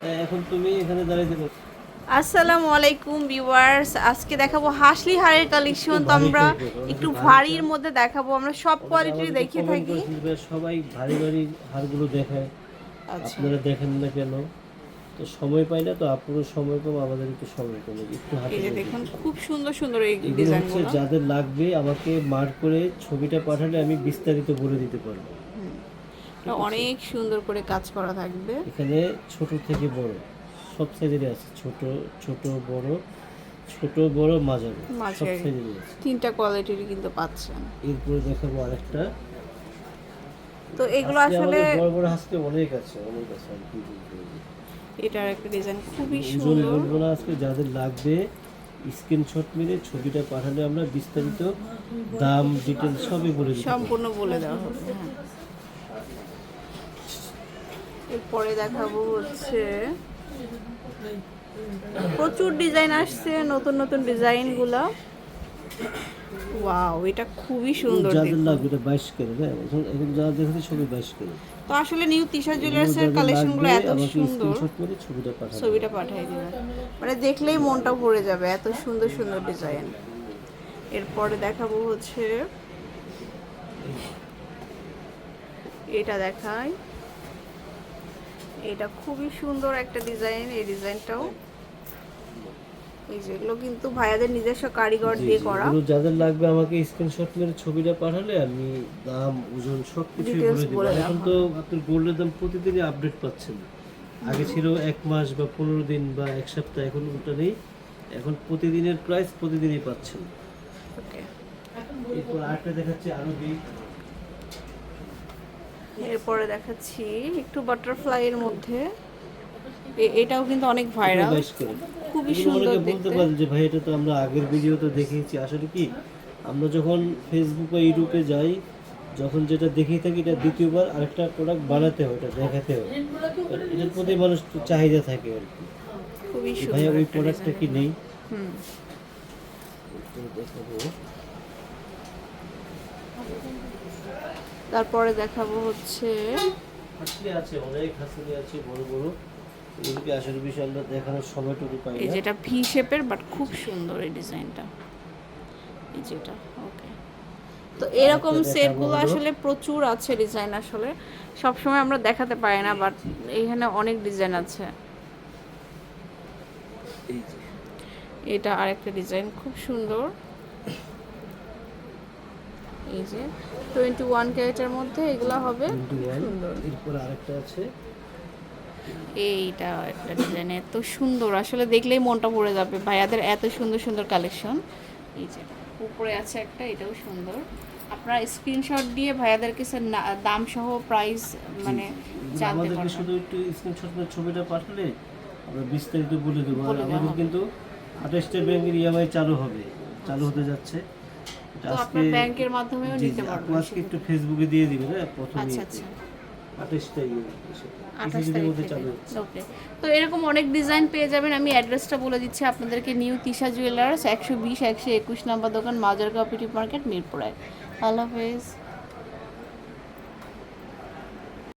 এখন তুমি এখানে দাঁড়াইতে আসসালামু আলাইকুম ভিউয়ার্স আজকে দেখাবো হাসলি হারের কালেকশন তো আমরা একটু ভারীর মধ্যে দেখাবো। আমরা সব কোয়ালিটির দেখিয়ে থাকি। সবাই ভারী ভারী হারগুলো দেখায়। আচ্ছা। আপনারা দেখেন না কেন? তো সময় পাই না তো আপনারও সময় কম আমাদের একটু সময় কম একটু হাতে এই যে দেখুন খুব সুন্দর সুন্দর এই ডিজাইনগুলো যাদের লাগবে আমাকে মার্ক করে ছবিটা পাঠালে আমি বিস্তারিত বলে দিতে পারব। অনেক সুন্দর করে কাজ করা থাকবে। এখানে ছোট থেকে বড় সব সাইজেরই আছে ছোট ছোট বড় ছোট বড় মাঝারি সব। সাইজেরই আছে। তিনটা কোয়ালিটির কিন্তু পাচ্ছেন। এরপরে দেখাবো আরেকটা। তো এগুলো আসলে বড় বড় হাসতে অনেক আছে অনেক আছে। এটার একটা ডিজাইন খুবই সুন্দর। বলব না আজকে যাদের লাগবে স্ক্রিনশট মেরে ছবিটা পাঠালে আমরা বিস্তারিত দাম ডিটেল সবই বলে সম্পূর্ণ বলে দেওয়া হবে হ্যাঁ। এরপরে দেখাবো হচ্ছে প্রচুর ডিজাইন আসছে নতুন নতুন ডিজাইনগুলো। ওয়াও এটা খুবই সুন্দর যাদের লাগবে এটা বাইশ করে হ্যাঁ এখন এখন যারা দেখেছি সবই বাইশ করে তো আসলে নিউ তিশা জুয়েলার্সের কালেকশনগুলো এত সুন্দর। ছবিটা ছবিটা পাঠিয়ে দিবেন মানে দেখলেই মনটা ভরে যাবে এত সুন্দর সুন্দর ডিজাইন। এরপরে দেখাবো হচ্ছে এটা দেখাই। এটা খুবই সুন্দর একটা ডিজাইন এই ডিজাইনটাও এই যেগুলো কিন্তু ভাইয়াদের নিজস্ব কারিগর দিয়ে করা। যাদের লাগবে আমাকে স্ক্রিনশট মেরে ছবিটা পাঠালে আমি দাম ওজন সব Details বলে দিব। এখন তো আপনি গোল্ডের দাম প্রতিদিনই আপডেট পাচ্ছেন। আগে ছিল এক মাস বা পনেরো দিন বা এক সপ্তাহ এখন ওটা নেই। এখন প্রতিদিনের প্রাইস প্রতিদিনই পাচ্ছেন। এরপর আরেকটা দেখাচ্ছি আরও বিগ এরপরে দেখাচ্ছি একটু বাটারফ্লাই এর মধ্যে। এটাও কিন্তু অনেক ভাইরাল খুবই সুন্দর বলতে পারেন যে ভাই এটা তো আমরা আগের ভিডিওতে দেখিয়েছি আসলে কি আমরা যখন ফেসবুক বা ইউটিউবে যাই যখন যেটা দেখেই থাকি এটা দ্বিতীয়বার আরেকটা প্রোডাক্ট বানাতে হয় এটা দেখাতে হয়। এটার প্রতি মানুষ চাহিদা থাকে আর কি। ভাইয়া ওই প্রোডাক্টটা কি নেই? হুম। দেখাবো। তারপরে দেখাবো হচ্ছে আছে অনেক হাসলি আছে বড় বড়। এগুলোকে আসলে বিষয় আমরা দেখানোর সময়টুকু পাই এই যেটা ভি শেপের বাট খুব সুন্দর এই ডিজাইনটা। এই যেটা ওকে তো এরকম সেটগুলো আসলে প্রচুর আছে ডিজাইন আসলে। সবসময় আমরা দেখাতে পারি না বাট অনেক ডিজাইন আছে। এটা আরেকটা ডিজাইন খুব সুন্দর। এই যে টোয়েন্টি ওয়ান ক্যারেটের মধ্যে এগুলো হবে সুন্দর। এরপর আরেকটা আছে। এইটা একটা ডিজাইন এত সুন্দর আসলে দেখলেই মনটা পড়ে যাবে। ভাইয়াদের এত সুন্দর সুন্দর কালেকশন এই যে উপরে আছে একটা এটাও সুন্দর। আপনারা স্ক্রিনশট দিয়ে ভাইয়াদের কাছে না- দাম সহ প্রাইস মানে জানতে পারবেন। শুধু একটু স্ক্রিনশট করে ছবিটা পাঠালে আমরা বিস্তারিত বলে দেবো। আর আমাদের কিন্তু আঠাশটা ব্যাংকের ইএমআই চালু হবে চালু হতে যাচ্ছে। তো আপনার ব্যাংকের মাধ্যমেও নিতে পারবেন আজকে একটু ফেসবুকে দিয়ে দিবেন না প্রথমে আচ্ছা আচ্ছা। ইয়ে তো এরকম অনেক ডিজাইন পেয়ে যাবেন। আমি অ্যাড্রেসটা বলে দিচ্ছি আপনাদেরকে নিউ তিশা জুয়েলার্স একশো বিশ একশো একুশ নাম্বার দোকান মাজার পিটি মার্কেট মিরপুরায় আল্লাহ হাফেজ।